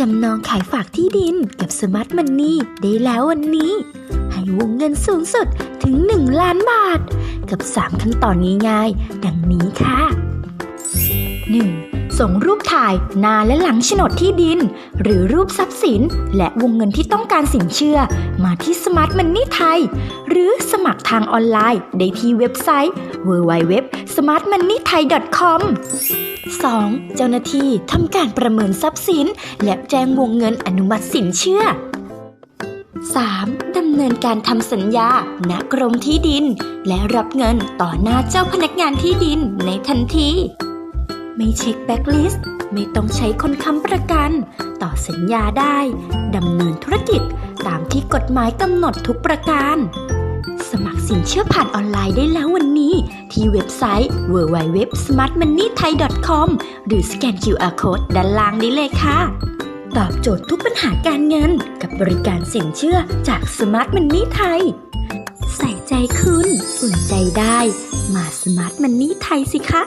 จำนองขายฝากที่ดินกับสมาร์ทมันนี่ได้แล้ววันนี้ ให้วงเงินสูงสุดถึง 1 ล้านบาท กับ 3 ขั้นตอนง่ายๆ ดังนี้ค่ะ 1. ส่งรูปถ่ายหน้าและหลังโฉนดที่ดิน หรือรูปทรัพย์สิน และวงเงินที่ต้องการสินเชื่อ มาที่สมาร์ทมันนี่ไทย หรือสมัครทางออนไลน์ได้ที่เว็บไซต์ smartmoneythai.com 2. เจ้าหน้าที่ทำการประเมินทรัพย์สิน และแจ้งวงเงินอนุมัติสินเชื่อ 3. ดำเนินการทำสัญญาณกรมที่ดิน และรับเงินต่อหน้าเจ้าพนักงานที่ดินในทันที ไม่เช็คแบ็กลิสต์ ไม่ต้องใช้คนค้ำประกัน ต่อสัญญาได้ ดำเนินธุรกิจตามที่กฎหมายกำหนดทุกประการ สมัครสินเชื่อผ่านออนไลน์ได้แล้ววันนี้ ที่เว็บไซต์ www.smartmoneythai.com หรือสแกน QR Code ด้านล่างนี้เลยค่ะ ตอบโจทย์ทุกปัญหาการเงินกับบริการสินเชื่อจาก Smart Money ไทย ใส่ใจคุณอุ่นใจได้ มา Smart Money ไทยสิคะ